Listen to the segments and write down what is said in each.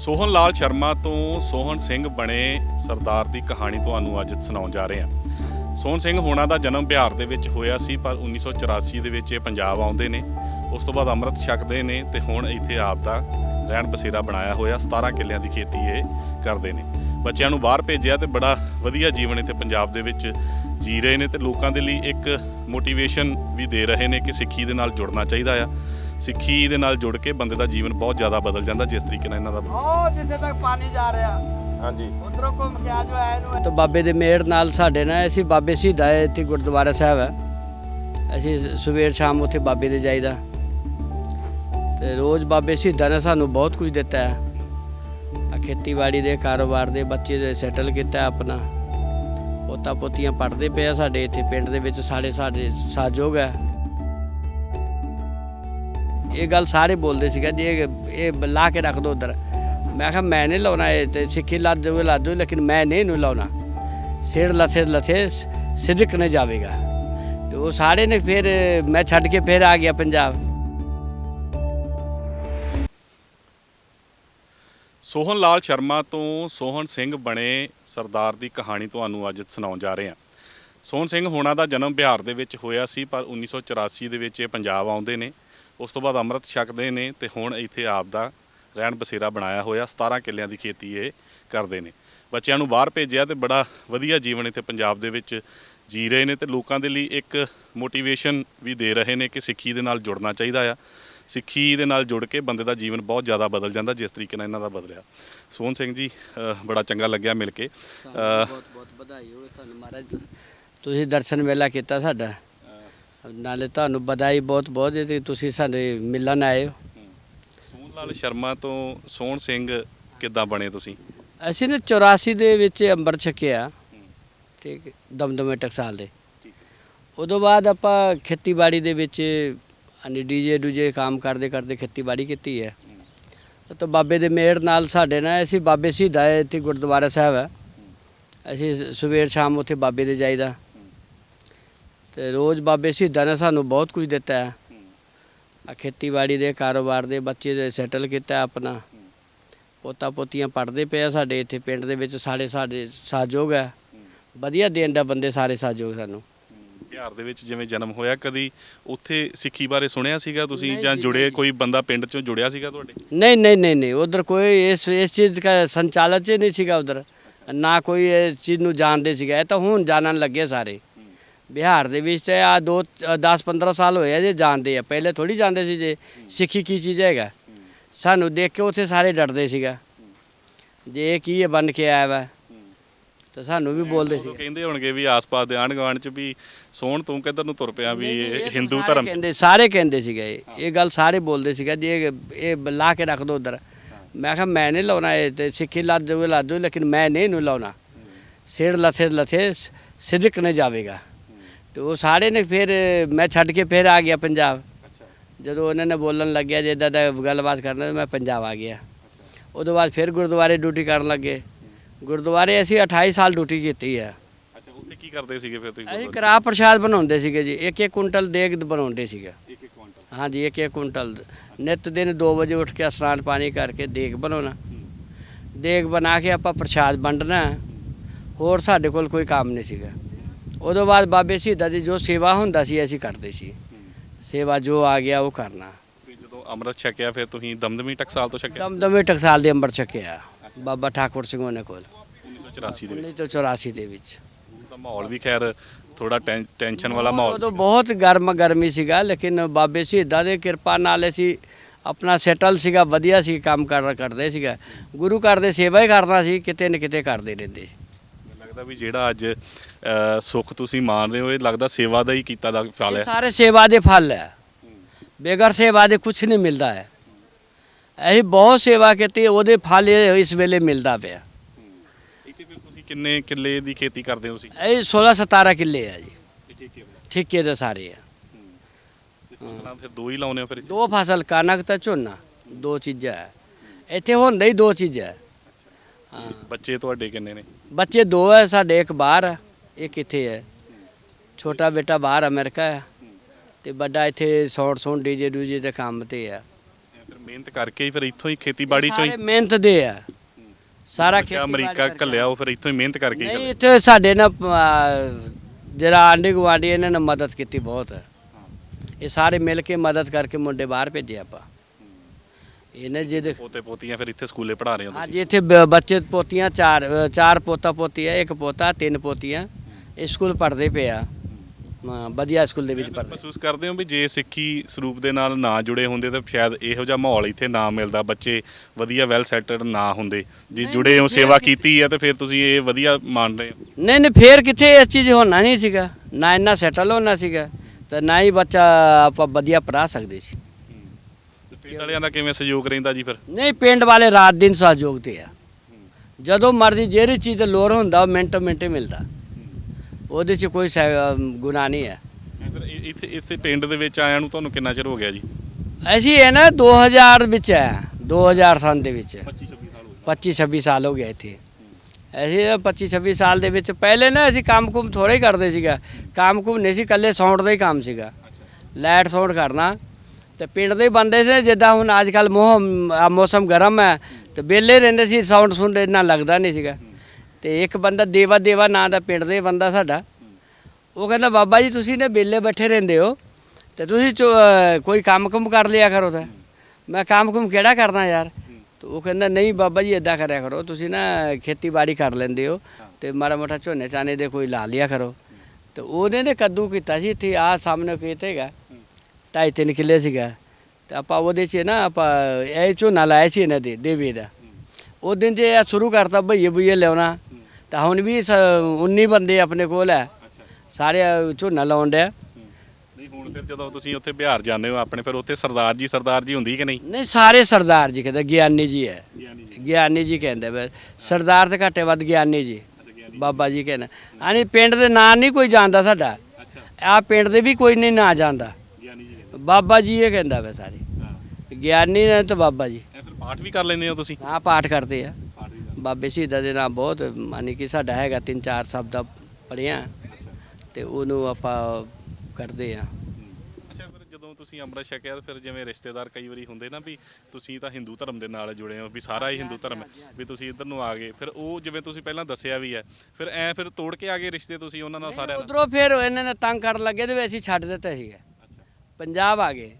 ਸੋਹਨ ਲਾਲ ਸ਼ਰਮਾ ਤੋਂ ਸੋਹਨ ਸਿੰਘ ਬਣੇ ਸਰਦਾਰ ਦੀ ਕਹਾਣੀ ਤੁਹਾਨੂੰ ਅੱਜ ਸੁਣਾਉਣ ਜਾ ਰਹੇ ਹਾਂ। ਸੋਹਨ ਸਿੰਘ ਹੋਣਾ ਦਾ ਜਨਮ ਬਿਹਾਰ ਦੇ ਵਿੱਚ ਹੋਇਆ ਸੀ, ਪਰ 1984 ਦੇ ਵਿੱਚ ਇਹ ਪੰਜਾਬ ਆਉਂਦੇ ਨੇ। ਉਸ ਤੋਂ ਬਾਅਦ ਅੰਮ੍ਰਿਤ ਛਕਦੇ ਨੇ ਤੇ ਹੁਣ ਇੱਥੇ ਆਪ ਦਾ ਰਹਿਣ ਬਸੇਰਾ ਬਣਾਇਆ ਹੋਇਆ 17 ਕਿੱਲਿਆਂ ਦੀ ਖੇਤੀ ਇਹ ਕਰਦੇ ਨੇ। ਬੱਚਿਆਂ ਨੂੰ ਬਾਹਰ ਭੇਜਿਆ ਤੇ ਬੜਾ ਵਧੀਆ ਜੀਵਨ ਇੱਥੇ ਪੰਜਾਬ ਦੇ ਵਿੱਚ ਜੀ ਰਹੇ ਨੇ ਤੇ ਲੋਕਾਂ ਦੇ ਲਈ ਇੱਕ ਮੋਟੀਵੇਸ਼ਨ ਵੀ ਦੇ ਰਹੇ ਨੇ ਕਿ ਸਿੱਖੀ ਦੇ ਨਾਲ ਜੁੜਨਾ ਚਾਹੀਦਾ ਆ। ਸਿੱਖੀ ਦੇ ਨਾਲ ਜੁੜ ਕੇ ਬੰਦੇ ਦਾ ਜੀਵਨ ਬਹੁਤ ਜ਼ਿਆਦਾ ਬਦਲ ਜਾਂਦਾ ਜਿਸ ਤਰੀਕੇ ਨਾਲ ਇਹਨਾਂ ਦਾ ਉਹ ਜਿੱਥੇ ਤੱਕ ਪਾਣੀ ਜਾ ਰਿਹਾ। ਹਾਂਜੀ। ਉਧਰੋਂ ਘੁੰਮ ਕੇ ਆ ਜੋ ਆਏ ਨੂੰ ਤਾਂ ਬਾਬੇ ਦੇ ਮਿਹਰ ਨਾਲ ਸਾਡੇ ਨਾਲ ਅਸੀਂ ਬਾਬੇ ਹੈ ਇੱਥੇ ਗੁਰਦੁਆਰਾ ਸਾਹਿਬ ਹੈ। ਅਸੀਂ ਸਵੇਰ ਸ਼ਾਮ ਉੱਥੇ ਬਾਬੇ ਦੇ ਜਾਈਦਾ। ਤੇ ਰੋਜ਼ ਬਾਬੇ ਸ਼ਹੀਦਾਂ ਨੇ ਸਾਨੂੰ ਬਹੁਤ ਕੁਝ ਦਿੱਤਾ ਹੈ। ਆ ਖੇਤੀਬਾੜੀ ਦੇ ਕਾਰੋਬਾਰ ਦੇ ਬੱਚੇ ਦੇ ਸੈਟਲ ਕੀਤਾ ਆਪਣਾ। ਪੋਤਾ ਪੋਤੀਆਂ ਪੜ੍ਹਦੇ ਪਏ ਆ ਸਾਡੇ ਇੱਥੇ। ਪਿੰਡ ਦੇ ਵਿੱਚ ਸਾਡੇ ਸਾਡੇ ਸਹਿਯੋਗ ਹੈ। ਇਹ ਗੱਲ ਸਾਰੇ ਬੋਲਦੇ ਸੀਗਾ, ਜੀ ਇਹ ਇਹ ਲਾ ਕੇ ਰੱਖ ਦੋ ਉਧਰ। ਮੈਂ ਕਿਹਾ, ਮੈਂ ਨਹੀਂ ਲਾਉਣਾ ਇਹ ਤੇ ਸਿੱਖੀ ਲੱਦ ਜਾਵੇ ਲੱਦ ਜਾਓ ਲੇਕਿਨ ਮੈਂ ਨਹੀਂ ਇਹਨੂੰ ਲਾਉਣਾ। ਸਿਰ ਲਥੇ ਲਥੇ ਸ- ਨੇ ਜਾਵੇਗਾ। ਤੇ ਉਹ ਸਾਰੇ ਨੇ ਫਿਰ ਮੈਂ ਛੱਡ ਕੇ ਫਿਰ ਆ ਗਿਆ ਪੰਜਾਬ। ਸੋਹਨ ਲਾਲ ਸ਼ਰਮਾ ਤੋਂ ਸੋਹਨ ਸਿੰਘ ਬਣੇ ਸਰਦਾਰ ਦੀ ਕਹਾਣੀ ਤੁਹਾਨੂੰ ਅੱਜ ਸੁਣਾਉਣ ਜਾ ਰਹੇ ਹਾਂ। ਸੋਹਨ ਸਿੰਘ ਹੋਣਾ ਦਾ ਜਨਮ ਬਿਹਾਰ ਦੇ ਵਿੱਚ ਹੋਇਆ ਸੀ, ਪਰ 1984 ਦੇ ਵਿੱਚ ਇਹ ਪੰਜਾਬ ਆਉਂਦੇ ਨੇ। ਉਸ ਤੋਂ ਬਾਅਦ ਅੰਮ੍ਰਿਤ ਛਕਦੇ ਨੇ ਤੇ ਹੁਣ ਇੱਥੇ ਆਪ ਦਾ ਰਹਿਣ ਬਸੇਰਾ ਬਣਾਇਆ ਹੋਇਆ 17 ਕਿੱਲਿਆਂ ਦੀ ਖੇਤੀ ਇਹ ਕਰਦੇ ਨੇ। ਬੱਚਿਆਂ ਨੂੰ ਬਾਹਰ ਭੇਜਿਆ ਤੇ ਬੜਾ ਵਧੀਆ ਜੀਵਨ ਇੱਥੇ ਪੰਜਾਬ ਦੇ ਵਿੱਚ ਜੀ ਰਹੇ ਨੇ ਤੇ ਲੋਕਾਂ ਦੇ ਲਈ ਇੱਕ ਮੋਟੀਵੇਸ਼ਨ ਵੀ ਦੇ ਰਹੇ ਨੇ ਕਿ ਸਿੱਖੀ ਦੇ ਨਾਲ ਜੁੜਨਾ ਚਾਹੀਦਾ ਆ। ਸਿੱਖੀ ਦੇ ਨਾਲ ਜੁੜ ਕੇ ਬੰਦੇ ਦਾ ਜੀਵਨ ਬਹੁਤ ਜ਼ਿਆਦਾ ਬਦਲ ਜਾਂਦਾ, ਜਿਸ ਤਰੀਕੇ ਨਾਲ ਇਹਨਾਂ ਦਾ ਬਦਲਿਆ। ਸੋਹਣ ਸਿੰਘ ਜੀ ਬੜਾ ਚੰਗਾ ਲੱਗਿਆ ਮਿਲ ਕੇ। ਬਹੁਤ ਬਹੁਤ ਵਧਾਈ ਹੋਵੇ ਤੁਹਾਨੂੰ ਮਹਾਰਾਜ। ਤੁਸੀਂ ਦਰਸ਼ਨ ਵੇਲਾ ਕੀਤਾ ਸਾਡਾ। ਨਾਲੇ ਤੁਹਾਨੂੰ ਵਧਾਈ ਬਹੁਤ ਬਹੁਤ ਹੈ ਤੁਸੀਂ ਸਾਡੇ ਮਿਲਣ ਆਏ ਹੋ। ਸੋਹਨ ਲਾਲ ਸ਼ਰਮਾ ਤੋਂ ਸੋਹਣ ਸਿੰਘ ਕਿੱਦਾਂ ਬਣੇ ਤੁਸੀਂ? ਅਸੀਂ ਨੇ 84 ਦੇ ਵਿੱਚ ਅੰਬਰ ਛਕਿਆ ਠੀਕ ਦਮਦਮੇ ਟਕਸਾਲ ਦੇ। ਉਦੋਂ ਬਾਅਦ ਆਪਾਂ ਖੇਤੀਬਾੜੀ ਦੇ ਵਿੱਚ ਅਨੇ ਡੀਜੇ ਦੂਜੇ ਕੰਮ ਕਰਦੇ ਕਰਦੇ ਖੇਤੀਬਾੜੀ ਕੀਤੀ ਹੈ। ਤਾਂ ਬਾਬੇ ਦੇ ਮਿਹਰ ਨਾਲ ਸਾਡੇ ਨਾਲ ਅਸੀਂ ਬਾਬੇ ਹੈ ਇੱਥੇ ਗੁਰਦੁਆਰਾ ਸਾਹਿਬ ਹੈ। ਅਸੀਂ ਸਵੇਰ ਸ਼ਾਮ ਉੱਥੇ ਬਾਬੇ ਦੇ ਜਾਈਦਾ। ਤੇ ਰੋਜ਼ ਬਾਬੇ ਸ਼ਹੀਦਾਂ ਨੇ ਸਾਨੂੰ ਬਹੁਤ ਕੁਝ ਦਿੱਤਾ ਹੈ। ਆ ਖੇਤੀਬਾੜੀ ਦੇ ਕਾਰੋਬਾਰ ਦੇ ਬੱਚੇ ਦੇ ਸੈਟਲ ਕੀਤਾ ਆਪਣਾ। ਪੋਤਾ ਪੋਤੀਆਂ ਪੜਦੇ ਪਏ ਆ ਸਾਡੇ ਇੱਥੇ ਪਿੰਡ ਦੇ ਵਿੱਚ ਸਾਡੇ ਸਾਡੇ ਸਹਿਯੋਗ ਹੈ। ਵਧੀਆ ਦੇਣ ਦਾ ਬੰਦੇ ਸਾਰੇ ਸਹਿਯੋਗ ਸਾਨੂੰ। ਬਿਹਾਰ ਦੇ ਵਿੱਚ ਜਿਵੇਂ ਜਨਮ ਹੋਇਆ ਕਦੀ ਉੱਥੇ ਸਿੱਖੀ ਬਾਰੇ ਸੁਣਿਆ ਸੀਗਾ ਤੁਸੀਂ ਜਾਂ ਜੁੜੇ ਕੋਈ ਬੰਦਾ ਪਿੰਡ ਚੋਂ ਜੁੜਿਆ ਸੀਗਾ ਤੁਹਾਡੇ? ਨਹੀਂ ਨਹੀਂ ਨਹੀਂ ਨਹੀਂ ਉਧਰ ਕੋਈ ਇਸ ਇਸ ਚੀਜ਼ ਦਾ ਸੰਚਾਲਕ ਨਹੀਂ ਸੀਗਾ ਉਧਰ। ਨਾ ਕੋਈ ਇਸ ਚੀਜ਼ ਨੂੰ ਜਾਣਦੇ ਸੀਗਾ। ਇਹ ਤਾਂ ਹੁਣ ਜਾਣਨ ਲੱਗੇ ਸਾਰੇ। ਬਿਹਾਰ ਦੇ ਵਿੱਚ ਤੇ ਆ ਦੋ 10 15 ਸਾਲ ਹੋਏ ਆ ਜੇ ਜਾਣਦੇ ਆ। ਪਹਿਲੇ ਥੋੜੀ ਜਾਣਦੇ ਸੀ ਜੇ ਸਿੱਖੀ ਕੀ ਚੀਜ਼ ਹੈਗਾ? ਸਾਨੂੰ ਦੇਖ ਕੇ ਉੱਥੇ ਸਾਰੇ ਡਰਦੇ ਸੀਗਾ। ਜੇ ਇਹ ਕੀ ਹੈ ਬਣ ਕੇ ਆਇਆ ਵਾ ਤਾਂ ਸਾਨੂੰ ਵੀ ਬੋਲਦੇ ਸੀ। ਕਹਿੰਦੇ ਹੋਣਗੇ ਵੀ ਆਸ-ਪਾਸ ਦੇ ਆਂਢ-ਗੁਆਂਢ ਚ ਵੀ ਸੋਹਣ ਤੂੰ ਕਿੱਧਰ ਨੂੰ ਤੁਰ ਪਿਆ ਵੀ ਇਹ ਹਿੰਦੂ ਧਰਮ ਕਹਿੰਦੇ ਸਾਰੇ ਕਹਿੰਦੇ ਸੀਗੇ ਇਹ। ਇਹ ਗੱਲ ਸਾਰੇ ਬੋਲਦੇ ਸੀਗਾ ਜੀ ਇਹ ਇਹ ਲਾ ਕੇ ਰੱਖ ਦੋ ਉਧਰ। ਮੈਂ ਕਿਹਾ ਮੈਂ ਨਹੀਂ ਲਾਉਣਾ ਇਹ ਤੇ ਸਿੱਖੀ ਲੱਦ ਜਾਵੇ ਲੱਦ ਜਾਓ ਲੇਕਿਨ ਮੈਂ ਨਹੀਂ ਇਹਨੂੰ ਲਾਉਣਾ। ਸਿਰ ਲਥੇ ਲਥੇ ਸਿਦਕ ਨੇ ਜਾਵੇਗਾ। ਤੇ ਉਹ ਸਾਰੇ ਨੇ ਫਿਰ ਮੈਂ ਛੱਡ ਕੇ ਫਿਰ ਆ ਗਿਆ ਪੰਜਾਬ। ਜਦੋਂ ਉਹਨਾਂ ਨੇ ਬੋਲਣ ਲੱਗਿਆ ਜੇ ਇਦਾਂ ਦਾ ਗੱਲਬਾਤ ਕਰਨਾ ਮੈਂ ਪੰਜਾਬ ਆ ਗਿਆ। ਉਦੋਂ ਬਾਅਦ ਫਿਰ ਗੁਰਦੁਆਰੇ ਡਿਊਟੀ ਕਰਨ ਲੱਗੇ। ਗੁਰਦੁਆਰੇ ਅਸੀਂ 28 ਸਾਲ ਡਿਊਟੀ ਕੀਤੀ ਹੈ ਅੱਛਾ ਉੱਥੇ ਕੀ ਕਰਦੇ ਸੀਗੇ ਫਿਰ ਤੁਸੀਂ ਅਸੀਂ ਕਰਾ ਪ੍ਰਸ਼ਾਦ ਬਣਾਉਂਦੇ ਸੀਗੇ ਜੀ। ਇੱਕ ਇੱਕ ਕੁਇੰਟਲ ਦੇਗ ਬਣਾਉਂਦੇ ਸੀਗੇ। ਇੱਕ ਇੱਕ ਕੁਆਂਟਲ ਹਾਂਜੀ ਇੱਕ ਇੱਕ ਕੁਇੰਟਲ ਨਿਤ ਦਿਨ 2 ਵਜੇ ਉੱਠ ਕੇ ਇਸ਼ਨਾਨ ਪਾਣੀ ਕਰਕੇ ਦੇਗ ਬਣਾਉਣਾ। ਦੇਗ ਬਣਾ ਕੇ ਆਪਾਂ ਪ੍ਰਸ਼ਾਦ ਵੰਡਣਾ। ਹੋਰ ਸਾਡੇ ਕੋਲ ਕੋਈ ਕੰਮ ਨਹੀਂ ਸੀਗਾ। ਉਦੋਂ ਬਾਅਦ ਬਾਬੇ ਸ਼ਹੀਦਾਂ ਦੀ ਜੋ ਸੇਵਾ ਹੁੰਦਾ ਸੀ ਅਸੀਂ ਕਰਦੇ ਸੀ। ਸੇਵਾ ਜੋ ਆ ਗਿਆ ਉਹ ਕਰਨਾ। ਵੀ ਜਦੋਂ ਅੰਮ੍ਰਿਤ ਛਕਿਆ ਫਿਰ ਤੁਸੀਂ ਦਮਦਮੀ ਟਕਸਾਲ ਤੋਂ ਛਕਿਆ? ਦਮਦਮੇ ਟਕਸਾਲ ਦੇ ਅੰਬਰ ਚੱਕਿਆ ਬਾਬਾ ਠਾਕੁਰ ਸਿੰਘ ਉਹਨੇ ਕੋਲ। 1984 ਦੇ ਵਿੱਚ। 1984 ਦੇ ਵਿੱਚ। ਤਾਂ ਮਾਹੌਲ ਵੀ ਖੈਰ ਥੋੜਾ ਟੈਨਸ਼ਨ ਵਾਲਾ ਮਾਹੌਲ ਉਦੋਂ ਬਹੁਤ ਗਰਮ ਗਰਮੀ ਸੀਗਾ ਲੇਕਿਨ ਬਾਬੇ ਸ਼ਹੀਦਾਂ ਦੇ ਕਿਰਪਾ ਨਾਲ ਅਸੀਂ ਆਪਣਾ ਸੈਟਲ ਸੀਗਾ ਵਧੀਆ ਸੀ ਕੰਮ ਕਰ ਕਰਦੇ ਸੀਗਾ। ਗੁਰੂ ਘਰ ਦੇ ਸੇਵਾ ਹੀ ਕਰਨਾ ਸੀ ਕਿਤੇ ਨਾ ਕਿਤੇ ਕਰਦੇ ਰਹਿੰਦੇ ਸੀ। ਲੱਗਦਾ ਵੀ ਜਿਹੜਾ ਅੱਜ ਅ, ਸੁੱਖ ਤੁਸੀਂ ਮਾਣ ਰਹੇ ਹੋ ਇਹ ਲੱਗਦਾ ਸੇਵਾ ਦਾ ਹੀ ਕੀਤਾ ਦਾ ਫਲ ਇਹ ਹੈ। ਸਾਰੇ ਸੇਵਾ ਦੇ ਫਲ ਹੈ। ਬੇਗਰ ਸੇਵਾ ਦੇ ਕੁਝ ਨਹੀਂ ਮਿਲਦਾ ਹੈ। ਅਸੀਂ ਬਹੁਤ ਸੇਵਾ ਕੀਤੀ ਉਹਦੇ ਫਲ ਇਹ ਇਸ ਵੇਲੇ ਮਿਲਦਾ ਪਿਆ। ਇੱਥੇ ਫਿਰ ਤੁਸੀਂ ਕਿੰਨੇ ਕਿੱਲੇ ਦੀ ਖੇਤੀ ਕਰਦੇ ਹੋ ਤੁਸੀਂ? ਇਹ 16 17 ਕਿੱਲੇ ਆ ਜੀ। ਠੇਕੇ ਦੇ ਸਾਰੇ ਆ। ਫਸਲਾਂ ਫਿਰ ਦੋ ਹੀ ਲਾਉਨੇ ਹੋ ਫਿਰ ਇੱਥੇ? ਦੋ ਫਸਲ ਕਣਕ ਤੇ ਝੋਨਾ ਦੋ ਚੀਜ਼ਾਂ ਹੈ। ਇੱਥੇ ਹੁੰਦਾ ਹੀ ਦੋ ਚੀਜ਼ਾਂ ਹੈ। ਹਾਂ। ਬੱਚੇ ਤੁਹਾਡੇ ਕਿੰਨੇ ਨੇ? ਬੱਚੇ ਦੋ ਹੈ ਸਾਡੇ ਇੱਕ ਬਾਹਰ ਹੈ ਇੱਕ ਇੱਥੇ ਹੈ ਛੋਟਾ ਬੇਟਾ ਬਾਹਰ ਅਮਰੀਕਾ ਹੈ ਤੇ ਵੱਡਾ ਇੱਥੇ ਸੌਣ ਸੌਣ ਡੀਜੇ ਡੂਜੇ ਦੇ ਕੰਮ ਤੇ ਹੈ ਫਿਰ ਮਿਹਨਤ ਕਰਕੇ ਹੀ ਫਿਰ ਇੱਥੋਂ ਹੀ ਖੇਤੀਬਾੜੀ ਚੋਂ ਹੀ? ਸਾਰੇ ਮਿਹਨਤ ਦੇ ਆ। ਸਾਰਾ ਬੱਚਾ ਖੇਤੀਬਾੜੀ ਅਮਰੀਕਾ ਕਰਕੇ ਘੱਲਿਆ ਉਹ ਫਿਰ ਇੱਥੋਂ ਹੀ ਮਿਹਨਤ ਕਰਕੇ ਹੀ ਨਹੀਂ ਘੱਲਿਆ। ਇੱਥੇ ਸਾਡੇ ਨਾਲ ਅਹ, ਜਿਹੜਾ ਆਂਢੀ ਗੁਆਂਢੀ ਇਹਨਾਂ ਨੇ ਮਦਦ ਕੀਤੀ ਬਹੁਤ। ਇਹ ਸਾਰੇ ਮਿਲ ਕੇ ਮਦਦ ਕਰਕੇ ਮੁੰਡੇ ਬਾਹਰ ਭੇਜੇ ਆਪਾਂ। ਇਹਨੇ ਜਿਹਦੇ ਪੋਤੇ ਪੋਤੀਆਂ ਫਿਰ ਇੱਥੇ ਸਕੂਲੇ ਪੜ੍ਹਾ ਰਹੇ ਹੋ ਤੁਸੀਂ? ਹਾਂਜੀ ਇੱਥੇ ਬ- ਬੱਚੇ ਪੋਤੀਆਂ ਚਾਰ ਅ, ਚਾਰ ਪੋਤਾ ਪੋਤੀ ਹੈ ਇੱਕ ਪੋਤਾ ਤਿੰਨ ਪੋਤੀਆਂ। ਇਹ ਸਕੂਲ ਪੜ੍ਹਦੇ ਪਏ ਆ। ਹਾਂ, ਵਧੀਆ ਸਕੂਲ ਦੇ ਵਿੱਚ ਪੜ੍ਹਦੇ। ਮਹਿਸੂਸ ਕਰਦੇ ਹੋ ਵੀ ਜੇ ਸਿੱਖੀ ਸਰੂਪ ਦੇ ਨਾਲ ਨਾ ਜੁੜੇ ਹੁੰਦੇ ਤਾਂ ਸ਼ਾਇਦ ਇਹੋ ਜਿਹਾ ਮਾਹੌਲ ਇੱਥੇ ਨਾ ਮਿਲਦਾ ਬੱਚੇ ਵਧੀਆ ਵੈਲ ਸੈਟਲਡ ਨਾ ਹੁੰਦੇ। ਜੇ ਜੁੜੇ ਹੋ ਸੇਵਾ ਕੀਤੀ ਹੈ ਤਾਂ ਫਿਰ ਤੁਸੀਂ ਇਹ ਵਧੀਆ ਮੰਨ ਰਹੇ ਹੋ। ਨਹੀਂ ਨਹੀਂ ਫੇਰ ਕਿੱਥੇ ਇਸ ਚੀਜ਼ ਹੋਣਾ ਨਹੀਂ ਸੀਗਾ। ਨਾ ਇੰਨਾ ਸੈਟਲ ਹੋਣਾ ਸੀਗਾ ਤੇ ਨਾ ਹੀ ਬੱਚਾ ਆਪਾਂ ਵਧੀਆ ਪੜ੍ਹਾ ਸਕਦੇ ਸੀ। ਪਿੰਡ ਵਾਲਿਆਂ ਦਾ ਕਿਵੇਂ ਸਹਿਯੋਗ ਰਹਿੰਦਾ ਜੀ ਫਿਰ? ਨਹੀਂ ਪਿੰਡ ਵਾਲੇ ਰਾਤ ਦਿਨ ਸਹਿਯੋਗ ਤੇ ਆ। ਜਦੋਂ ਮਰਜ਼ੀ ਜਿਹੜੀ ਚੀਜ਼ ਦੀ ਲੋੜ ਹੁੰਦਾ ਉਹ ਮਿੰਟੋ ਮਿੰਟੇ ਮਿਲਦਾ। ਉਹਦੇ 'ਚ ਕੋਈ ਗੁਨਾਹ ਨਹੀਂ ਹੈ। ਫਿਰ ਇੱਥੇ ਇੱਥੇ ਪਿੰਡ ਦੇ ਵਿੱਚ ਆਇਆਂ ਨੂੰ ਤੁਹਾਨੂੰ ਕਿੰਨਾ ਚਿਰ ਹੋ ਗਿਆ ਜੀ? ਅਸੀਂ ਇਹ ਨਾ 2000 ਵਿੱਚ ਹੈ 2000 ਸਾਲ ਦੇ ਵਿੱਚ। 25 26 ਸਾਲ ਹੋ 25 26 ਸਾਲ ਹੋ ਗਿਆ ਇੱਥੇ। ਅਸੀਂ ਤਾਂ 25 26 ਸਾਲ ਦੇ ਵਿੱਚ ਪਹਿਲੇ ਨਾ ਅਸੀਂ ਕੰਮ ਕੁਮ ਥੋੜਾ ਹੀ ਕਰਦੇ ਸੀਗਾ। ਕੰਮ ਕੁਮ ਨਹੀਂ ਸੀ ਕੱਲੇ ਸੌਂਡ ਦਾ ਹੀ ਕੰਮ ਸੀਗਾ। ਲਾਈਟ ਸੌਂਡ ਕਰਨਾ। ਤੇ ਪਿੰਡ ਦੇ ਬੰਦੇ ਸੀ, ਜਿੱਦਾਂ ਹੁਣ ਅੱਜ ਕੱਲ ਮੌਸਮ ਗਰਮ ਹੈ, ਤੇ ਵਿਹਲੇ ਰਹਿੰਦੇ ਸੀ, ਸਾਊਂਡ ਸੁਣਦੇ ਇੰਨਾ ਲੱਗਦਾ ਨਹੀਂ ਸੀਗਾ। ਤੇ ਇੱਕ ਬੰਦਾ ਦੇਵਾ ਦੇਵਾ ਨਾਂ ਦਾ ਪਿੰਡ ਦੇ ਬੰਦਾ ਸਾਡਾ, ਉਹ ਕਹਿੰਦਾ, ਬਾਬਾ ਜੀ, ਤੁਸੀਂ ਨੇ ਵਿਹਲੇ ਬੈਠੇ ਰਹਿੰਦੇ ਹੋ, ਤੇ ਤੁਸੀਂ ਚੋ- ਕੋਈ ਕੰਮ ਕੁਮ ਕਰ ਲਿਆ ਕਰੋ ਤਾਂ। ਮੈਂ ਕੰਮ ਕੁਮ ਕਿਹੜਾ ਕਰਨਾ ਯਾਰ? ਤੇ ਉਹ ਕਹਿੰਦਾ, ਨਹੀਂ ਬਾਬਾ ਜੀ ਇਦਾਂ ਕਰਿਆ ਕਰੋ, ਤੁਸੀਂ ਨਾ ਖੇਤੀਬਾੜੀ ਕਰ ਲੈਂਦੇ ਹੋ, ਤੇ ਮਾੜਾ ਮੋਟਾ ਝੋਨੇ ਚਾਨੇ ਦੇ ਕੋਈ ਲਾ ਲਿਆ ਕਰੋ। ਤੇ ਉਹਨੇ ਨੇ ਕੱਦੂ ਕੀਤਾ ਸੀ, ਇੱਥੇ ਆ ਸਾਹਮਣੇ ਖੇਤ ਹੈਗਾ ਢਾਈ ਤਿੰਨ ਕਿੱਲੇ ਸੀਗਾ ਤੇ ਆਪਾਂ ਉਹਦੇ 'ਚ ਨਾ ਆਪਾਂ ਇਹ ਝੋਨਾ ਲਾਇਆ ਸੀ ਇਹਨਾਂ ਦੇ ਦੇਵੇ ਦਾ ਉਹ ਦਿਨ ਜੇ ਇਹ ਸ਼ੁਰੂ ਕਰਤਾ ਭਈਏ ਭਈਏ ਲਿਆਉਣਾ ਤਾਂ ਹੁਣ ਵੀ ਸ- 19 ਬੰਦੇ ਆਪਣੇ ਕੋਲ ਹੈ ਸਾਰੇ ਝੋਨਾ ਲਾਉਣ ਡਿਆ ਨਹੀਂ ਹੁਣ ਫਿਰ ਜਦੋਂ ਤੁਸੀਂ ਉੱਥੇ ਬਿਹਾਰ ਜਾਂਦੇ ਹੋ ਆਪਣੇ ਫਿਰ ਉੱਥੇ ਸਰਦਾਰ ਜੀ ਸਰਦਾਰ ਜੀ ਹੁੰਦੀ ਕਿ ਨਹੀਂ ਨਹੀਂ ਸਾਰੇ ਸਰਦਾਰ ਜੀ ਕਹਿੰਦੇ ਗਿਆਨੀ ਜੀ ਹੈ ਗਿਆਨੀ ਜੀ ਗਿਆਨੀ ਜੀ ਕਹਿੰਦੇ ਸਰਦਾਰ ਤੇ ਘੱਟੇ ਵੱਧ ਗਿਆਨੀ ਜੀ ਬਾਬਾ ਜੀ ਕਹਿੰਦੇ ਆਣੀ ਪਿੰਡ ਦੇ ਨਾਂ ਨਹੀਂ ਕੋਈ ਜਾਣਦਾ ਸਾਡਾ ਅੱਛਾ ਆ ਪਿੰਡ ਦੇ ਵੀ ਕੋਈ ਨਹੀਂ ਨਾਂ ਜਾਣਦਾ ਬਾਬਾ ਜੀ ਇਹ ਕਹਿੰਦਾ ਵੇ ਸਾਰੇ। ਗਿਆਨੀ ਨੇ ਤੇ ਬਾਬਾ ਜੀ। ਇਹ ਫਿਰ ਪਾਠ ਵੀ ਕਰ ਲੈਂਦੇ ਹੋ ਤੁਸੀਂ? ਹਾਂ ਪਾਠ ਕਰਦੇ ਆ। ਬਾਬੇ ਸ਼ਹੀਦਾਂ ਦੇ ਨਾਮ ਬਹੁਤ ਮਾਨੀ ਕਿ ਸਾਡਾ ਹੈਗਾ ਤਿੰਨ ਚਾਰ ਸ਼ਬਦ ਪੜਿਆ ਤੇ ਉਹਨੂੰ ਆਪਾਂ ਕਰਦੇ ਆ। ਅੱਛਾ ਫਿਰ ਜਦੋਂ ਤੁਸੀਂ ਅੰਮ੍ਰਿਤ ਛਕਿਆ ਤਾਂ ਫਿਰ ਜਿਵੇਂ ਰਿਸ਼ਤੇਦਾਰ ਕਈ ਵਾਰੀ ਹੁੰਦੇ ਨਾ ਵੀ ਤੁਸੀਂ ਤਾਂ ਹਿੰਦੂ ਧਰਮ ਦੇ ਨਾਲ ਜੁੜੇ ਹੋ ਵੀ ਸਾਰਾ ਹੀ ਹਿੰਦੂ ਧਰਮ ਹੈ ਵੀ ਤੁਸੀਂ ਇੱਧਰ ਨੂੰ ਆ ਗਏ। ਫਿਰ ਉਹ ਜਿਵੇਂ ਤੁਸੀਂ ਪਹਿਲਾਂ ਦੱਸਿਆ ਵੀ ਹੈ ਫਿਰ ਐ ਫਿਰ ਤੋੜ ਕੇ ਆ ਗਏ ਰਿਸ਼ਤੇ ਤੁਸੀਂ ਉਹਨਾਂ ਨਾਲ ਸਾਰਿਆਂ ਨਾਲ? ਉਧਰੋਂ ਫਿਰ ਇਹਨਾਂ ਨੇ ਤੰਗ ਕਰਨ ਲੱਗੇ ਤੇ ਅਸੀਂ ਛੱਡ ਦਿੱਤਾ ਸੀਗਾ। ਪੰਜਾਬ ਆ ਗਏ।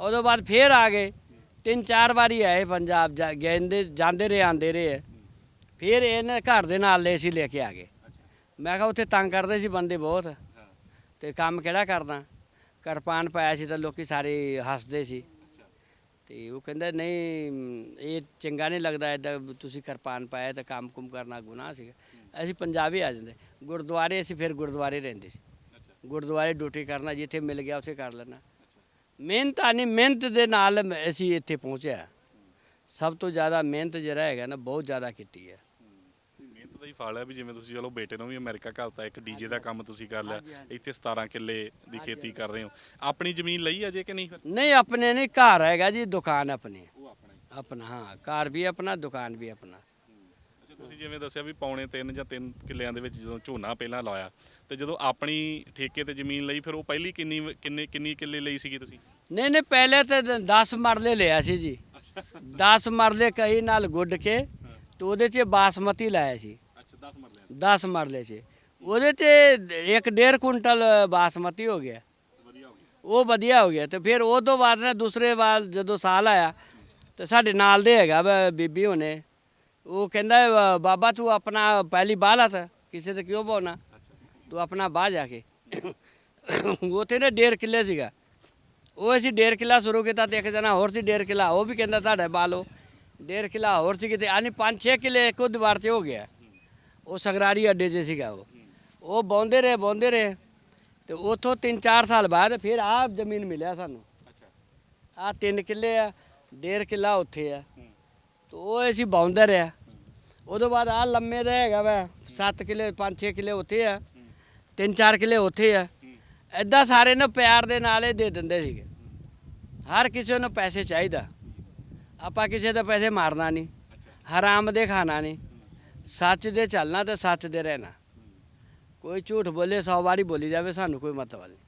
ਉਦੋਂ ਬਾਅਦ ਫੇਰ ਆ ਗਏ। ਤਿੰਨ ਚਾਰ ਵਾਰੀ ਆਏ ਪੰਜਾਬ ਜਾ- ਗਏਂਦੇ ਜਾਂਦੇ ਰਹੇ ਆਂਦੇ ਰਹੇ। ਫਿਰ ਇਹਨੇ ਘਰ ਦੇ ਨਾਲ ਲੈ ਸੀ ਲੈ ਕੇ ਆ ਗਏ। ਮੈਂ ਕਿਹਾ ਉੱਥੇ ਤੰਗ ਕਰਦੇ ਸੀ ਬੰਦੇ ਬਹੁਤ। ਹਾਂ ਤੇ ਕੰਮ ਕਿਹੜਾ ਕਰਦਾ? ਕਿਰਪਾਨ ਪਾਇਆ ਸੀ ਤਾਂ ਲੋਕੀ ਸਾਰੇ ਹੱਸਦੇ ਸੀ। ਅੱਛਾ ਤੇ ਉਹ ਕਹਿੰਦਾ, ਨਹੀਂ, ਇਹ ਚੰਗਾ ਨਹੀਂ ਲੱਗਦਾ ਐਦਾਂ ਤੁਸੀਂ ਕਿਰਪਾਨ ਪਾਇਆ ਤਾਂ ਕੰਮ ਕੁਮ ਕਰਨਾ ਗੁਨਾਹ ਸੀਗਾ। ਅਸੀਂ ਪੰਜਾਬੀ ਆ ਜਾਂਦੇ। ਗੁਰਦੁਆਰੇ ਅਸੀਂ ਫਿਰ ਗੁਰਦੁਆਰੇ ਰਹਿੰਦੇ ਸੀ। ਗੁਰਦੁਆਰੇ ਡਿਊਟੀ ਕਰਨਾ ਜਿੱਥੇ ਮਿਲ ਗਿਆ ਉੱਥੇ ਕਰ ਲੈਣਾ ਮਿਹਨਤ ਨਹੀਂ ਮਿਹਨਤ ਦੇ ਨਾਲ ਅਸੀਂ ਇੱਥੇ ਪਹੁੰਚਿਆ। ਸਭ ਤੋਂ ਜ਼ਿਆਦਾ ਮਿਹਨਤ ਜਿਹੜਾ ਹੈਗਾ ਨਾ ਬਹੁਤ ਜ਼ਿਆਦਾ ਕੀਤੀ ਹੈ। ਮਿਹਨਤ ਦਾ ਹੀ ਫਲ ਹੈ ਵੀ ਜਿਵੇਂ ਤੁਸੀਂ ਚਲੋ ਬੇਟੇ ਨੂੰ ਵੀ ਅਮਰੀਕਾ ਘੱਲਤਾ ਇੱਕ ਡੀਜੇ ਦਾ ਕੰਮ ਤੁਸੀਂ ਕਰ ਲਿਆ ਇੱਥੇ 17 ਕਿੱਲੇ ਦੀ ਖੇਤੀ ਕਰ ਰਹੇ ਹੋ। ਆਪਣੀ ਜ਼ਮੀਨ ਲਈ ਅਜੇ ਕਿ ਨਹੀਂ? ਫਿਰ ਨਹੀਂ ਆਪਣੇ ਨਹੀਂ ਘਰ ਹੈਗਾ ਜੀ ਦੁਕਾਨ ਆਪਣੀ। ਆਪਣਾ ਹੀ ਘਰ ਵੀ ਆਪਣਾ ਦੁਕਾਨ ਵੀ ਆਪਣਾ। ਤੁਸੀਂ ਜਿਵੇਂ ਦੱਸਿਆ ਵੀ ਪੌਣੇ 3 ਜਾਂ 3 ਕਿੱਲਿਆਂ ਦੇ ਵਿੱਚ ਜਦੋਂ ਝੋਨਾ ਪਹਿਲਾਂ ਲਾਇਆ ਤੇ ਜਦੋਂ ਆਪਣੀ ਠੇਕੇ ਤੇ ਜ਼ਮੀਨ ਲਈ ਫਿਰ ਉਹ ਪਹਿਲੀ ਕਿੰਨੀ ਕਿੰਨੇ ਕਿੰਨੀ ਕਿੱਲੇ ਲਈ ਸੀਗੀ ਤੁਸੀਂ? ਨਹੀਂ ਨਹੀਂ ਪਹਿਲੇ ਤਾਂ 10 ਮਰਲੇ ਲਿਆ ਸੀ ਜੀ। ਅੱਛਾ। 10 ਮਰਲੇ ਕਹੀ ਨਾਲ ਗੁੱਡ ਕੇ ਤੇ ਉਹਦੇ 'ਚ ਬਾਸਮਤੀ ਲਾਇਆ ਸੀ। ਅੱਛਾ 10 ਮਰਲੇ 10 ਮਰਲੇ 'ਚ ਉਹਦੇ 'ਚ ਇੱਕ ਡੇਢ ਕੁਇੰਟਲ ਬਾਸਮਤੀ ਹੋ ਗਿਆ। ਉਹ ਵਧੀਆ ਹੋ ਗਿਆ ਤੇ ਫਿਰ ਉਹ ਤੋਂ ਬਾਅਦ ਨਾ ਦੂਸਰੇ ਵਾਰ ਜਦੋਂ ਸਾਲ ਆਇਆ ਤੇ ਸਾਡੇ ਨਾਲ ਦੇ ਹੈਗਾ ਬੀਬੀ ਹੋਣੇ। ਉਹ ਕਹਿੰਦਾ "ਵਾ- ਬਾਬਾ ਤੂੰ ਆਪਣਾ ਪਹਿਲੀ ਬਾਹ ਲਾ ਤਾ ਕਿਸੇ ਤੇ ਕਿਉਂ ਅੱਛਾ ਤੂੰ ਆਪਣਾ ਬਾਹ ਜਾ ਕੇ। ਉੱਥੇ ਨਾ ਡੇਢ ਕਿੱਲੇ ਸੀਗਾ। ਉਹ ਅਸੀਂ ਡੇਢ ਕਿੱਲਾ ਸ਼ੁਰੂ ਕੀਤਾ ਤੇ ਇੱਕ ਜਣਾ ਹੋਰ ਸੀ ਡੇਢ ਕਿੱਲਾ ਉਹ ਵੀ ਕਹਿੰਦਾ ਤੁਹਾਡੇ ਬਾਹ ਲਓ। ਡੇਢ ਕਿੱਲਾ ਹੋਰ ਸੀ ਕਿਤੇ ਆਨੀ 5-6 ਕਿੱਲੇ ਇੱਕੋ ਦੀਵਾਰ ਤੇ ਹੋ ਗਿਆ। ਉਹ ਸਗਰਾਰੀ ਅੱਡੇ 'ਚ ਸੀਗਾ ਉਹ। ਉਹ ਬੌਂਦੇ ਰਹੇ ਬੌਂਦੇ ਰਹੇ ਤੇ ਉਥੋਂ 3-4 ਸਾਲ ਬਾਅਦ ਫਿਰ ਆਹ ਜ਼ਮੀਨ ਮਿਲਿਆ ਸਾਨੂੰ। ਅੱਛਾ। ਆਹ 3 ਕਿੱਲੇ ਆ ਡੇਢ ਕਿੱਲਾ ਉੱਥੇ ਆ। ਤੇ ਉਹ ਅਸੀਂ ਬੌਂਦੇ ਰਿਹਾ ਉਦੋਂ ਬਾਅਦ ਆ ਲੰਮੇ ਦਾ ਹੈਗਾ ਵਾ 7 ਕਿੱਲੇ 5-6 ਕਿੱਲੇ ਉੱਥੇ ਆ 3-4 ਕਿੱਲੇ ਉੱਥੇ ਆ। ਹੂੰ ਐਦਾਂ ਸਾਰੇ ਨੂੰ ਪਿਆਰ ਦੇ ਨਾਲ ਇਹ ਦੇ ਦਿੰਦੇ ਸੀਗੇ। ਹਰ ਕਿਸੇ ਨੂੰ ਪੈਸੇ ਚਾਹੀਦਾ। ਆਪਾਂ ਕਿਸੇ ਦੇ ਪੈਸੇ ਮਾਰਨਾ ਨਹੀਂ ਅੱਛਾ ਹਰਾਮ ਦੇ ਖਾਣਾ ਨਹੀਂ, ਸੱਚ ਦੇ ਚੱਲਣਾ ਤੇ ਸੱਚ ਦੇ ਰਹਿਣਾ। ਕੋਈ ਝੂਠ ਬੋਲੇ 100 ਵਾਰੀ ਬੋਲੀ ਜਾਵੇ, ਸਾਨੂੰ ਕੋਈ ਮਤਲਬ ਨਹੀਂ।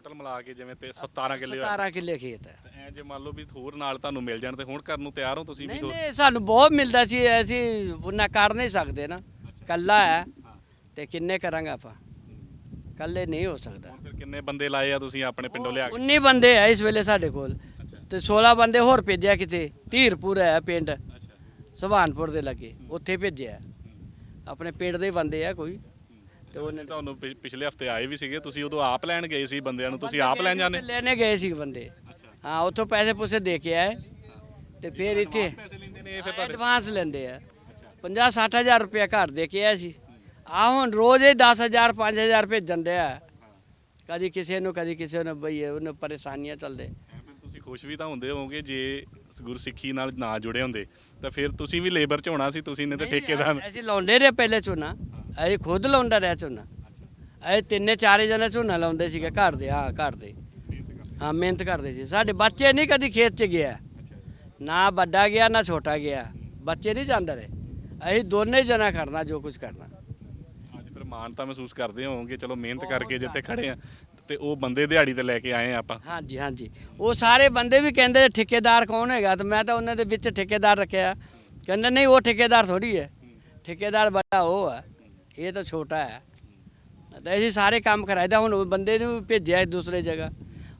ਟੋਟਲ ਮਿਲਾ ਕੇ ਜਿਵੇਂ ਤੇ 17 ਕਿੱਲੇ ਹੋਏ 17 ਕਿੱਲੇ ਖੇਤ ਹੈ। ਤੇ ਐ ਜੇ ਮੰਨ ਲਓ ਵੀ ਹੋਰ ਨਾਲ ਤੁਹਾਨੂੰ ਮਿਲ ਜਾਣ ਤੇ ਹੁਣ ਕਰਨ ਨੂੰ ਤਿਆਰ ਹੋ ਤੁਸੀਂ ਵੀ ਨਹੀਂ ਹੋਰ? ਨਹੀਂ ਸਾਨੂੰ ਬਹੁਤ ਮਿਲਦਾ ਸੀ ਅਸੀਂ ਉਹਨਾਂ ਕਰ ਨਹੀਂ ਸਕਦੇ ਨਾ। ਕੱਲਾ ਹੈ ਤੇ ਕਿੰਨੇ ਕਰਾਂਗੇ ਆਪਾਂ? ਕੱਲੇ ਨਹੀਂ ਹੋ ਸਕਦਾ। ਹੁਣ ਫਿਰ ਕਿੰਨੇ ਬੰਦੇ ਲਾਏ ਆ ਤੁਸੀਂ ਆਪਣੇ ਪਿੰਡੋਂ ਲਿਆ ਕੇ? 19 ਬੰਦੇ ਆ ਇਸ ਵੇਲੇ ਸਾਡੇ ਕੋਲ। ਤੇ 16 ਬੰਦੇ ਹੋਰ ਭੇਜਿਆ ਕਿਤੇ ਧੀਰਪੁਰ ਹੈ ਪਿੰਡ। ਅੱਛਾ। ਸੁਭਾਨਪੁਰ ਦੇ ਲੱਗੇ ਉੱਥੇ ਭੇਜਿਆ। ਆਪਣੇ ਪਿੰਡ ਦੇ ਬੰਦੇ ਆ ਕੋਈ। ਤੇ ਉਹਨੇ ਤੁਹਾਨੂੰ ਪਿ- ਪਿਛਲੇ ਹਫ਼ਤੇ ਆਏ ਵੀ ਸੀਗੇ ਤੁਸੀਂ ਉਦੋਂ ਆਪ ਲੈਣ ਗਏ ਸੀ ਬੰਦਿਆਂ ਨੂੰ? ਤੁਸੀਂ ਆਪ ਲੈਣ ਜਾਂਦੇ? ਲੈਣੇ ਗਏ ਸੀ ਬੰਦੇ। ਹਾਂ ਉੱਥੋਂ ਪੈਸੇ ਪੂਸੇ ਦੇ ਕੇ ਆਏ ਤੇ ਫਿਰ ਇੱਥੇ ਪੈਸੇ ਲੈਂਦੇ ਨੇ ਇਹ ਫਿਰ ਤੁਹਾਡੇ ਐਡਵਾਂਸ ਲੈਂਦੇ ਆ। 50 60000 ਰੁਪਇਆ ਘਰ ਦੇ ਕੇ ਆਏ ਸੀ। ਆ ਹੁਣ ਰੋਜ਼ ਹੀ 10000 5000 ਭੇਜਣ ਡਿਆ ਕਦੀ ਕਿਸੇ ਨੂੰ ਕਦੀ ਕਿਸੇ ਨੂੰ ਬਈ ਉਹਨੂੰ ਪਰੇਸ਼ਾਨੀਆਂ ਚੱਲਦੇ। ਐਂ ਫਿਰ ਤੁਸੀਂ ਖੁਸ਼ ਵੀ ਤਾਂ ਹੁੰਦੇ ਹੋਵੋਗੇ ਜੇ ਗੁਰਸਿੱਖੀ ਨਾਲ ਨਾ ਜੁੜੇ ਹੁੰਦੇ। ਤਾਂ ਫਿਰ ਤੁਸੀਂ ਵੀ ਲੇਬਰ ਚ ਹੋਣਾ ਸੀ ਤੁਸੀਂ ਨੇ ਤੇ ਠੇਕੇਦਾਰ ਅਸੀਂ ਲਾਉਂਦੇ ਰਹੇ ਪਹਿਲੇ ਝੋਨਾ ਅਸੀਂ ਖੁਦ ਲਾਉਂਦਾ ਰਿਹਾ ਝੋਨਾ। ਅਸੀਂ ਤਿੰਨੇ ਚਾਰੇ ਜਣੇ ਝੋਨਾ ਲਾਉਂਦੇ ਸੀਗੇ ਘਰ ਦੇ ਹਾਂ ਘਰ ਦੇ। ਹਾਂ ਮਿਹਨਤ ਕਰਦੇ ਸੀ। ਸਾਡੇ ਬੱਚੇ ਨਹੀਂ ਕਦੀ ਖੇਤ 'ਚ ਗਿਆ। ਨਾ ਵੱਡਾ ਗਿਆ ਨਾ ਛੋਟਾ ਗਿਆ। ਬੱਚੇ ਨਹੀਂ ਜਾਂਦੇ ਰਹੇ। ਅਸੀਂ ਦੋਨੇ ਜਣਾ ਕਰਨਾ ਜੋ ਕੁਝ ਕਰਨਾ। ਅੱਜ ਫਿਰ ਮਾਣ ਤਾਂ ਮਹਿਸੂਸ ਕਰਦੇ ਹੋਵੋਗੇ ਚਲੋ ਮਿਹਨਤ ਕਰਕੇ ਜਿੱਥੇ ਖੜੇ ਆ ਤੇ ਉਹ ਬੰਦੇ ਦਿਹਾੜੀ ਤੇ ਲੈ ਕੇ ਆਏ ਆ ਆਪਾਂ। ਹਾਂਜੀ ਹਾਂਜੀ। ਉਹ ਸਾਰੇ ਬੰਦੇ ਵੀ ਕਹਿੰਦੇ ਠੇਕੇਦਾਰ ਕੌਣ ਹੈਗਾ? ਤੇ ਮੈਂ ਤਾਂ ਉਹਨਾਂ ਦੇ ਵਿੱਚ ਠੇਕੇਦਾਰ ਰੱਖਿਆ। ਕਹਿੰਦੇ ਨਹੀਂ ਉਹ ਠੇਕੇਦਾਰ ਥੋੜੀ ਹੈ। ਠੇਕੇਦਾਰ ਵੱਡਾ ਉਹ ਹੈ ਇਹ ਤਾਂ ਛੋਟਾ ਹੈ। ਤਾਂ ਅਸੀਂ ਸਾਰੇ ਕੰਮ ਕਰਾਇਦਾ ਹੁਣ ਬੰਦੇ ਨੂੰ ਭੇਜਿਆ ਦੂਸਰੇ ਜਗ੍ਹਾ।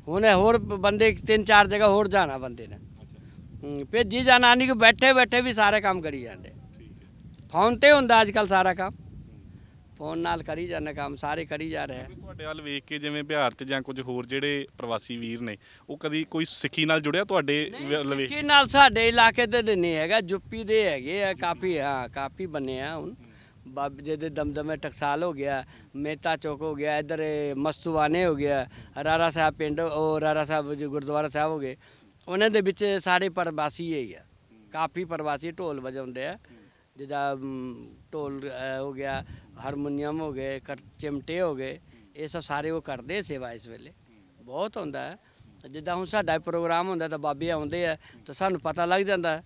ਹੁਣ ਹੋਰ ਬੰਦੇ ਤਿੰਨ ਚਾਰ ਜਗ੍ਹਾ ਹੋਰ ਜਾਣਾ ਬੰਦੇ ਨੇ। ਭੇਜੀ ਜਾਣਾ ਨਹੀਂ ਕਿ ਬੈਠੇ ਬੈਠੇ ਵੀ ਸਾਰੇ ਕੰਮ ਕਰੀ ਜਾਂਦੇ। ਫੋਨ ਤੇ ਹੁੰਦਾ ਅੱਜ ਕੱਲ ਸਾਰਾ ਕੰਮ। ਫੋਨ ਨਾਲ ਕਰੀ ਜਾਂਦੇ ਕੰਮ ਸਾਰੇ ਕਰੀ ਜਾ ਰਹੇ। ਤੁਹਾਡੇ ਵੱਲ ਵੇਖ ਕੇ ਜਿਵੇਂ ਬਿਹਾਰ ਚ ਜਾਂ ਕੁਝ ਹੋਰ ਜਿਹੜੇ ਪ੍ਰਵਾਸੀ ਵੀਰ ਨੇ ਉਹ ਕਦੀ ਕੋਈ ਸਿੱਖੀ ਨਾਲ ਜੁੜਿਆ ਤੁਹਾਡੇ ਸਿੱਖੀ ਨਾਲ ਸਾਡੇ ਇਲਾਕੇ ਤਾਂ ਨਹੀਂ ਹੈਗਾ ਯੂਪੀ ਦੇ ਹੈਗੇ ਆ ਕਾਫੀ ਹਾਂ ਕਾਫੀ ਬਣੇ ਆ ਹੁਣ। ਬਾਬ ਜਿਹਦੇ ਦਮਦਮੇ ਟਕਸਾਲ ਹੋ ਗਿਆ, ਮਹਿਤਾ ਚੌਕ ਹੋ ਗਿਆ, ਇਧਰ ਮਸਤੂਆਨੇ ਹੋ ਗਿਆ, ਰਾਰਾ ਸਾਹਿਬ ਪਿੰਡ, ਉਹ ਰਾਰਾ ਸਾਹਿਬ ਜੋ ਗੁਰਦੁਆਰਾ ਸਾਹਿਬ ਹੋ ਗਏ। ਉਹਨਾਂ ਦੇ ਵਿੱਚ ਸਾਰੇ ਪ੍ਰਵਾਸੀ ਹੀ ਆ। ਕਾਫੀ ਪ੍ਰਵਾਸੀ ਢੋਲ ਵਜਾਉਂਦੇ ਆ। ਜਿੱਦਾਂ ਢੋਲ ਹੋ ਗਿਆ, ਹਾਰਮੋਨੀਅਮ ਹੋ ਗਏ, ਕਰ- ਚਿਮਟੇ ਹੋ ਗਏ, ਇਹ ਸਭ ਸਾਰੇ ਉਹ ਕਰਦੇ ਸੇਵਾ ਇਸ ਵੇਲੇ। ਬਹੁਤ ਹੁੰਦਾ ਹੈ। ਜਿੱਦਾਂ ਹੁਣ ਸਾਡਾ ਪ੍ਰੋਗਰਾਮ ਹੁੰਦਾ ਤਾਂ ਬਾਬੇ ਆਉਂਦੇ ਆ, ਤਾਂ ਸਾਨੂੰ ਪਤਾ ਲੱਗ ਜਾਂਦਾ। ਹੈ।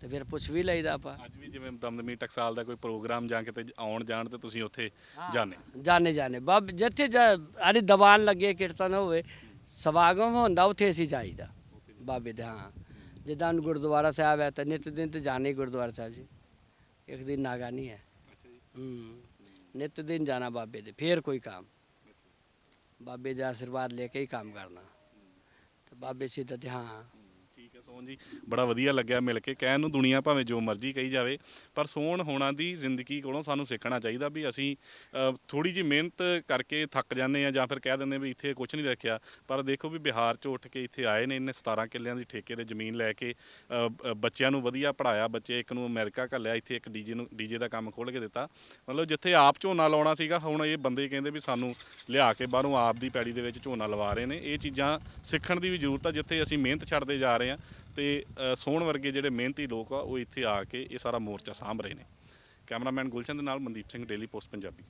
ਤੇ ਫਿਰ ਪੁੱਛ ਵੀ ਲਈਦਾ ਆਪਾਂ। ਜਿਵੇਂ ਦਮਦਮੀ ਟਕਸਾਲ ਦਾ ਕੋਈ ਪ੍ਰੋਗਰਾਮ ਜਾਂ ਕਿਤੇ ਆਉਣ ਜਾਣ ਤੇ ਤੁਸੀਂ ਉੱਥੇ ਜਾਣੇ ਜਾਣੇ ਜਾਣੇ ਬਾਬ ਜਿੱਥੇ ਆੜੀ ਦੀਵਾਨ ਲੱਗੇ ਕੀਰਤਨ ਹੋਵੇ ਸਵਾਗਮ ਹੁੰਦਾ ਉੱਥੇ ਅਸੀਂ ਜਾਈਦਾ। ਬਾਬੇ ਦੇ ਹਾਂ। ਜਿੱਦਾਂ ਗੁਰਦੁਆਰਾ ਸਾਹਿਬ ਹੈ ਤਾਂ ਨਿਤ ਦਿਨ ਤੇ ਜਾਣੇ ਗੁਰਦੁਆਰਾ ਸਾਹਿਬ ਜੀ। ਇੱਕ ਦਿਨ ਨਾਗਾ ਨਹੀਂ ਹੈ। ਹੂੰ। ਨਿਤ ਦਿਨ ਜਾਣਾ ਬਾਬੇ ਦੇ ਫੇਰ ਕੋਈ ਕੰਮ। ਬਾਬੇ ਦਾ ਆਸ਼ੀਰਵਾਦ ਲੈ ਕੇ ਹੀ ਕੰਮ ਕਰਨਾ। ਤੇ ਬਾਬੇ ਸਿੱਧਾ ਤੇ ਹੈ। ਸੋਹਣ ਜੀ ਬੜਾ ਵਧੀਆ ਲੱਗਿਆ ਮਿਲ ਕੇ। ਕਹਿਣ ਨੂੰ ਦੁਨੀਆ ਭਾਵੇਂ ਜੋ ਮਰਜ਼ੀ ਕਹੀ ਜਾਵੇ, ਪਰ ਸੋਹਣ ਹੋਣਾ ਦੀ ਜ਼ਿੰਦਗੀ ਕੋਲੋਂ ਸਾਨੂੰ ਸਿੱਖਣਾ ਚਾਹੀਦਾ ਵੀ ਅਸੀਂ ਥੋੜੀ ਜੀ ਮਿਹਨਤ ਕਰਕੇ ਥੱਕ ਜਾਂਦੇ ਆ ਜਾਂ ਫਿਰ ਕਹਿ ਦਿੰਦੇ ਵੀ ਇੱਥੇ ਕੁਝ ਨਹੀਂ ਰੱਖਿਆ। ਪਰ ਦੇਖੋ ਵੀ ਬਿਹਾਰ ਚੋਂ ਉੱਠ ਕੇ ਇੱਥੇ ਆਏ ਨੇ ਇਹਨੇ 17 ਕਿੱਲਿਆਂ ਦੀ ਠੇਕੇ ਤੇ ਜ਼ਮੀਨ ਲੈ ਕੇ ਬੱਚਿਆਂ ਨੂੰ ਵਧੀਆ ਪੜਾਇਆ ਬੱਚੇ ਇੱਕ ਨੂੰ ਅਮਰੀਕਾ ਘੱਲਿਆ, ਇੱਥੇ ਇੱਕ ਡੀਜੇ ਨੂੰ, ਡੀਜੇ ਦਾ ਕੰਮ ਖੋਲ ਕੇ ਦਿੱਤਾ। ਮਤਲਬ ਜਿੱਥੇ ਆਪ ਝੋਨਾ ਲਾਉਣਾ ਸੀਗਾ, ਹੁਣ ਇਹ ਬੰਦੇ ਕਹਿੰਦੇ ਵੀ ਸਾਨੂੰ ਲਿਆ ਕੇ ਬਾਹਰੋਂ ਆਪ ਦੀ ਪੈੜੀ ਦੇ ਵਿੱਚ ਝੋਨਾ ਲਵਾ ਰਹੇ ਨੇ। ਇਹ ਚੀਜ਼ਾਂ ਸਿੱਖਣ ਦੀ ਵੀ ਜ਼ਰੂਰਤ ਆ, ਜਿੱਥੇ ਅਸੀਂ ਮਿਹਨਤ ਛੱਡਦੇ ਜਾ ਰਹੇ ਆ ਤੇ ਅ, ਸੋਹਣ ਵਰਗੇ ਜਿਹੜੇ ਮਿਹਨਤੀ ਲੋਕ ਆ ਉਹ ਇੱਥੇ ਆ ਕੇ ਇਹ ਸਾਰਾ ਮੋਰਚਾ ਸਾਂਭ ਰਹੇ ਨੇ। ਕੈਮਰਾਮੈਨ ਗੁਲਸ਼ਨ ਦੇ ਨਾਲ ਮਨਦੀਪ ਸਿੰਘ ਡੇਲੀ ਪੋਸਟ ਪੰਜਾਬੀ।